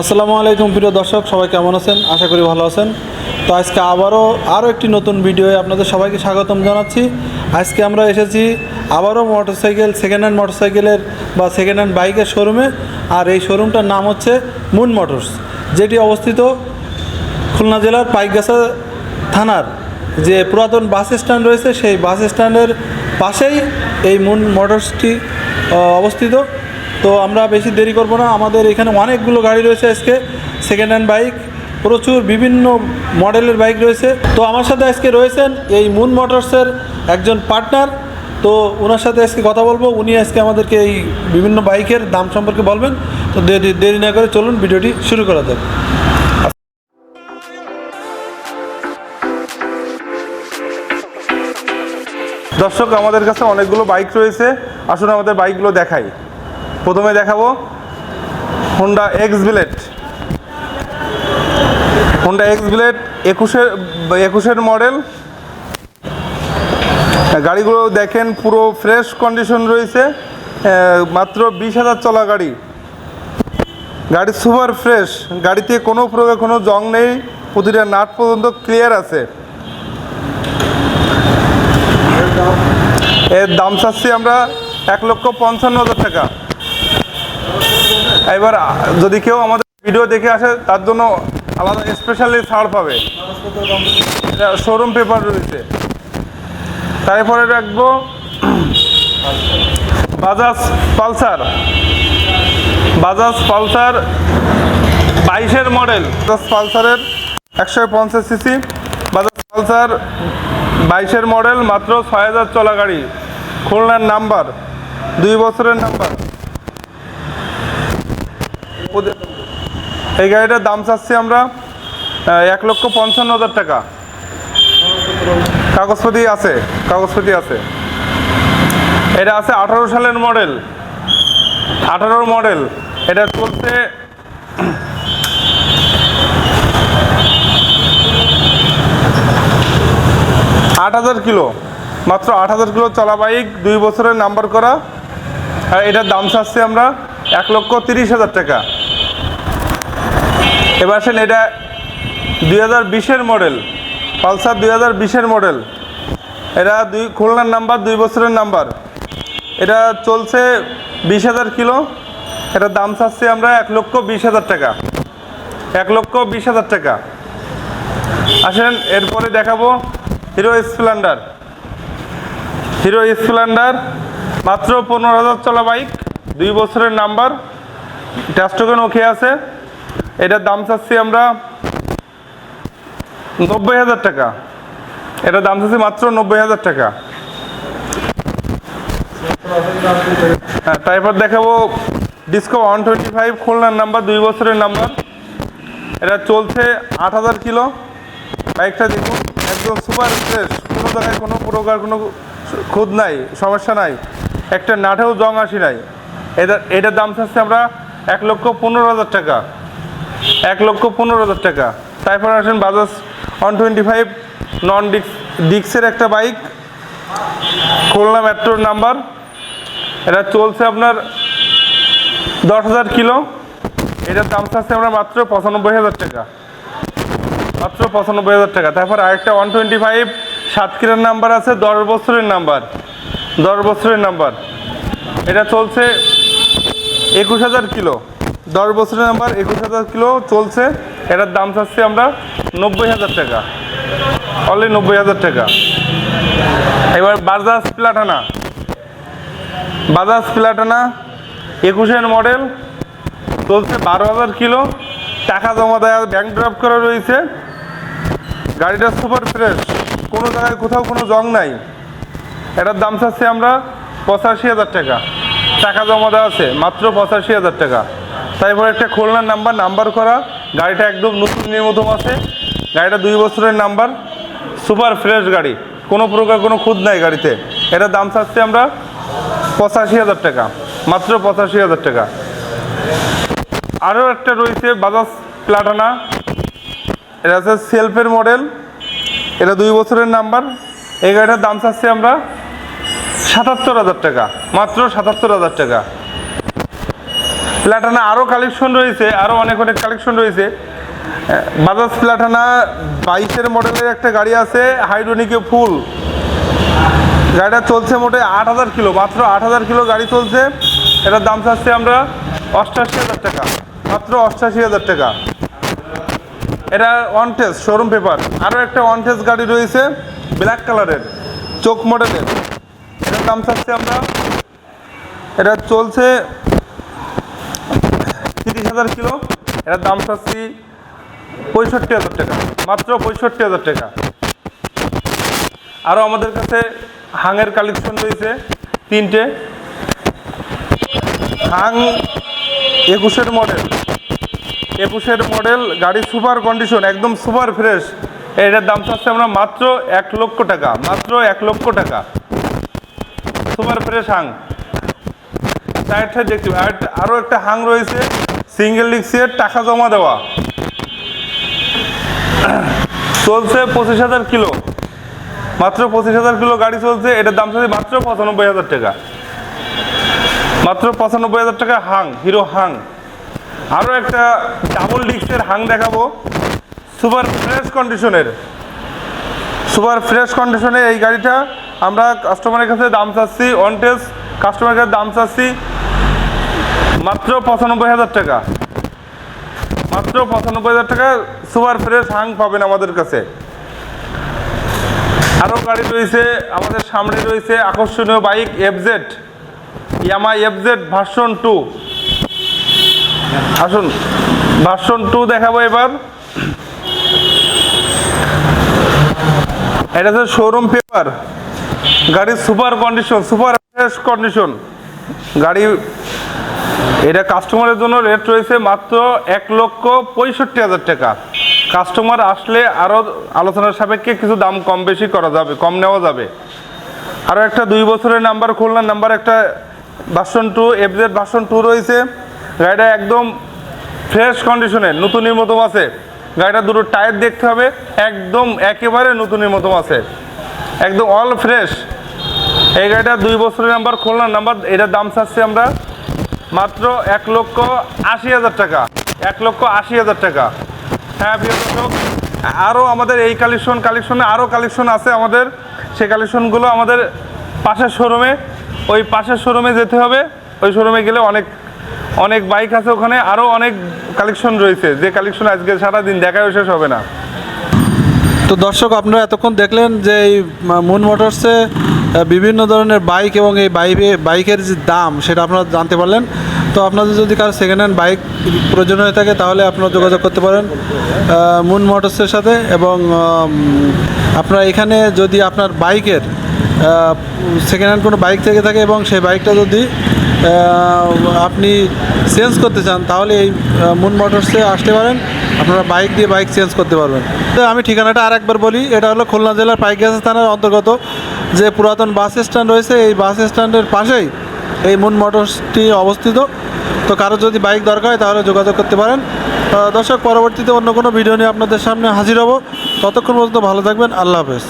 আসসালামু আলাইকুম প্রিয় দর্শক, সবাই কেমন আছেন? আশা করি ভালো আছেন। তো আজকে আবারও, আরও একটি নতুন ভিডিওয়ে আপনাদের সবাইকে স্বাগতম জানাচ্ছি। আজকে আমরা এসেছি আবারও মোটরসাইকেল সেকেন্ড হ্যান্ড মোটরসাইকেলের বা সেকেন্ড হ্যান্ড বাইকের শোরুমে আর এই শোরুমটার নাম হচ্ছে মুন মোটরস যেটি অবস্থিত খুলনা জেলার পাইকগাছা থানার যে পুরাতন বাস স্ট্যান্ড রয়েছে, সেই বাস স্ট্যান্ডের পাশেই এই মুন মোটরসটি অবস্থিত। তো আমরা বেশি দেরি করব না। আমাদের এখানে অনেকগুলো গাড়ি রয়েছে আজকে সেকেন্ড হ্যান্ড বাইক প্রচুর বিভিন্ন মডেলের বাইক রয়েছে। তো আমার সাথে আজকে রয়েছেন এই মুন মোটরসের একজন পার্টনার তো ওনার সাথে আজকে কথা বলব। উনি আজকে আমাদেরকে এই বিভিন্ন বাইকের দাম সম্পর্কে বলবেন। তো দেরি না করে চলুন ভিডিওটি শুরু করা যাক। দর্শক, আমাদের কাছে অনেকগুলো বাইক রয়েছে। আসুন আমাদের বাইকগুলো দেখাই। প্রথমে দেখাবো Honda X blade Honda X blade একুশের একুশের মডেল গাড়িগুলো দেখেন পুরো ফ্রেশ কন্ডিশন রয়েছে মাত্র বিশ হাজার চলা গাড়ি। গাড়ি সুপার ফ্রেশ গাড়িতে কোনো প্রকার কোনো জং নেই, প্রতিটা নাট পর্যন্ত ক্লিয়ার আছে। এর দাম চাচ্ছি আমরা এক লক্ষ পঞ্চান্ন হাজার টাকা। এবার যদি কেউ আমাদের ভিডিও দেখে আসে, তার জন্য আলাদা স্পেশালি ছাড় পাবে। শোরুম পেপার রয়েছে। তারপরে রাখব বাজাজ পালসার। বাজাজ পালসার বাইশের মডেল বাজাজ পালসারের একশো পঞ্চাশ সিসি বাজাজ পালসার বাইশের মডেল মাত্র ছয় হাজার চলা গাড়ি। খুলনার নাম্বার দুই বছরের নাম্বার এই গাড়িটার দাম চাচ্ছি আমরা এক লক্ষ পঞ্চান্ন হাজার টাকা। কাগজপতি আছে কাগজপতি আছে। এটা আছে আঠারো সালের মডেল, আঠারোর মডেল। এটা চলছে আট হাজার কিলো, মাত্র আট হাজার কিলো চলা বাইক দুই বছরের নাম্বার করা। আর এটার দাম চাচ্ছি আমরা এক লক্ষ তিরিশ হাজার টাকা। এবার আসেন এটা দুই হাজার বিশের মডেল পালসার দুই হাজার বিশের মডেল এটা দুই খুলনার নাম্বার দুই বছরের নাম্বার এটা চলছে বিশ হাজার কিলো। এটার দাম চাচ্ছি আমরা এক লক্ষ বিশ হাজার টাকা। এক লক্ষ বিশ হাজার টাকা। আসেন, এরপরে দেখাবো হিরো স্প্লেন্ডার। হিরো স্প্লেন্ডার, মাত্র পনেরো হাজার চলা বাইক দুই বছরের নাম্বার ট্যাস্টোকেন ওকে আছে। এটার দাম চাচ্ছি আমরা নব্বই হাজার টাকা। এটার দাম চাচ্ছি মাত্র নব্বই হাজার টাকা। হ্যাঁ তারপর দেখাবো ডিসকো ওয়ান টোয়েন্টি ফাইভ খুলনার নাম্বার দুই বছরের নাম্বার এটা চলছে আট হাজার কিলো। বাইকটা দেখুন, একদম সুপার ফ্রেশ কোনো জায়গায় কোনো প্রকার কোনো খুদ নাই, সমস্যা নাই। একটা নাটেও জং আসি নাই। এটা এটার দাম চাচ্ছে আমরা এক লক্ষ পনেরো হাজার টাকা। এক লক্ষ পনেরো হাজার টাকা। তারপর আসেন Bajaj one twenty five non ডিক্স ডিক্সের একটা বাইক খুলনা মেট্রোর নাম্বার এটা চলছে আপনার দশ হাজার কিলো। এটার দাম চাচ্ছে আমরা মাত্র পঁচানব্বই হাজার টাকা। মাত্র পঁচানব্বই হাজার টাকা। তারপর আরেকটা ওয়ান টোয়েন্টি ফাইভ সাতক্ষীরার নাম্বার আছে, দশ বছরের নাম্বার দশ বছরের নাম্বার এটা চলছে একুশ হাজার কিলো। দশ বছরের নাম্বার, একুশ হাজার কিলো চলছে। এটার দাম চাচ্ছি আমরা নব্বই হাজার টাকা। অনলি নব্বই হাজার টাকা। এবার বাজাজ প্লাটানা বাজাজ প্লাটানা একুশের মডেল চলছে বারো হাজার কিলো। টাকা জমা দেওয়া ব্যাংক ড্রপ করা রয়েছে। গাড়িটা সুপার ফ্রেশ কোনো জায়গায় কোথাও কোনো জং নাই। এটার দাম চাচ্ছি আমরা পঁচাশি হাজার টাকা। টাকা জমা দেওয়া আছে, মাত্র পঁচাশি হাজার টাকা। তারপর একটা খুলনার নাম্বার নাম্বার করা। গাড়িটা একদম নতুন নির্মতম আছে। গাড়িটা দুই বছরের নাম্বার। সুপার ফ্রেশ গাড়ি। কোনো প্রকার কোনো খুদ নাই গাড়িতে। এটার দাম চাচ্ছি আমরা পঁচাশি হাজার টাকা। মাত্র পঁচাশি হাজার টাকা। আরও একটা রয়েছে বাজাজ প্লাটানা এটা আছে সেলফের মডেল। এটা দুই বছরের নাম্বার। এই গাড়িটার দাম চাচ্ছি আমরা সাতাত্তর হাজার টাকা। মাত্র সাতাত্তর হাজার টাকা। প্ল্যাটানা আরও কালেকশন রয়েছে আরও অনেক অনেক কালেকশন রয়েছে। বাজাজ প্ল্যাটানা বাইশের মডেলের একটা গাড়ি আছে হাইড্রোনিকে ফুল গাড়িটা চলছে মোটে আট হাজার কিলো, মাত্র আট হাজার কিলো গাড়ি চলছে। এটার দাম চাচ্ছি আমরা অষ্টাশি হাজার টাকা, মাত্র অষ্টাশি হাজার টাকা। এটা ওয়ান টেস্ট শোরুম পেপার আরও একটা ওয়ান টেস্ট গাড়ি রয়েছে ব্ল্যাক কালারের চোখ মডেলের এটার দাম চাচ্ছি আমরা, এটা চলছে হাজার কিলো, এটার দাম চাচ্ছি পঁয়ষট্টি হাজার টাকা, মাত্র পঁয়ষট্টি হাজার টাকা। আরও আমাদের কাছে হাঙের কালেকশন রয়েছে, তিনটে। হাং একুশের মডেল একুশের মডেল গাড়ি সুপার কন্ডিশন একদম সুপার ফ্রেশ এটার দাম চাচ্ছে আমরা মাত্র এক লক্ষ টাকা, মাত্র এক লক্ষ টাকা। Super fresh Hang. দেখতে আর আরও একটা হাং রয়েছে সিঙ্গেল ডিক্সের টাকা জমা দেওয়া। চলছে পঁচিশ হাজার কিলো। মাত্র পঁচিশ হাজার কিলো গাড়ি চলছে, এটার দাম চলছে মাত্র পঁচানব্বই হাজার টাকা। মাত্র পঁচানব্বই হাজার টাকা হাং, হিরো হাং। আরও একটা ডাবল ডিস্কের হাং দেখাবো। সুপার ফ্রেশ কন্ডিশনের। সুপার ফ্রেশ কন্ডিশনে এই গাড়িটা আমরা কাস্টমারের কাছে দাম চাচ্ছি অন টেস্ট কাস্টমারের কাছে দাম চাচ্ছি। মাত্র পঁচানব্বই হাজার টাকা। মাত্র পঁচানব্বই হাজার টাকা সুপার ফ্রেশ হাং পাবেন আমাদের কাছে। আরও গাড়ি রয়েছে, আমাদের সামনে রয়েছে আকর্ষণীয় bike FZ Yamaha FZ version two আসুন ভার্সন টু দেখাবো এবার। এটা হচ্ছে শোরুম পেপার গাড়ির super condition super fresh condition গাড়ি, এটা কাস্টমারের জন্য রেট রয়েছে মাত্র এক লক্ষ পঁয়ষট্টি হাজার টাকা। কাস্টমার আসলে আরও আলোচনার সাপেক্ষে কিছু দাম কম বেশি করা যাবে, কম নেওয়া যাবে। আরও একটা দুই বছরের নাম্বার খুলনার নাম্বার একটা version two FZ version two রয়েছে। গাড়িটা একদম ফ্রেশ কন্ডিশনে নতুনের মতো আছে। গাড়িটা দুটো টায়ার দেখতে হবে, একদম একেবারে নতুনের মতো আছে। একদম অল ফ্রেশ এই গাড়িটা দুই বছরের নাম্বার খুলনার নাম্বার এটার দাম চাচ্ছি আমরা মাত্র এক লক্ষ আশি হাজার টাকা। এক লক্ষ আশি হাজার টাকা। হ্যাঁ প্রিয় দর্শক আরও আমাদের এই কালেকশন কালেকশনে আরও কালেকশন আছে আমাদের। সে কালেকশনগুলো আমাদের পাশের শোরুমে ওই পাশের শোরুমে যেতে হবে। ওই শোরুমে গেলে অনেক অনেক বাইক আছে ওখানে আরও অনেক কালেকশন রয়েছে। যে কালেকশন আজকে সারাদিন দেখাও শেষ হবে না। তো দর্শক, আপনারা এতক্ষণ দেখলেন যে এই মুন মোটরসে বিভিন্ন ধরনের বাইক এবং এই বাইকে বাইকের যে দাম, সেটা আপনারা জানতে পারলেন। তো আপনাদের যদি কারও সেকেন্ড হ্যান্ড বাইক প্রয়োজন হয়ে থাকে, তাহলে আপনারা যোগাযোগ করতে পারেন মুন মোটরসের সাথে এবং আপনারা এখানে যদি আপনার বাইকের সেকেন্ড হ্যান্ড কোনো বাইক থেকে থাকে এবং সেই বাইকটা যদি আপনি চেঞ্জ করতে চান, তাহলে এই মুন মোটরসে আসতে পারেন। আপনারা বাইক দিয়ে বাইক চেঞ্জ করতে পারবেন। তো আমি ঠিকানাটা আর একবার বলি, এটা হলো খুলনা জেলার পাইকগাছা থানার অন্তর্গত। যে পুরাতন বাস স্ট্যান্ড রয়েছে, এই বাস স্ট্যান্ডের পাশেই এই মুন মোটরসটি অবস্থিত। তো কারও যদি বাইক দরকার হয়, তাহলে যোগাযোগ করতে পারেন। দর্শক, পরবর্তীতে অন্য কোনো ভিডিও নিয়ে আপনাদের সামনে হাজির হব। ততক্ষণ পর্যন্ত ভালো থাকবেন। আল্লাহ হাফেজ।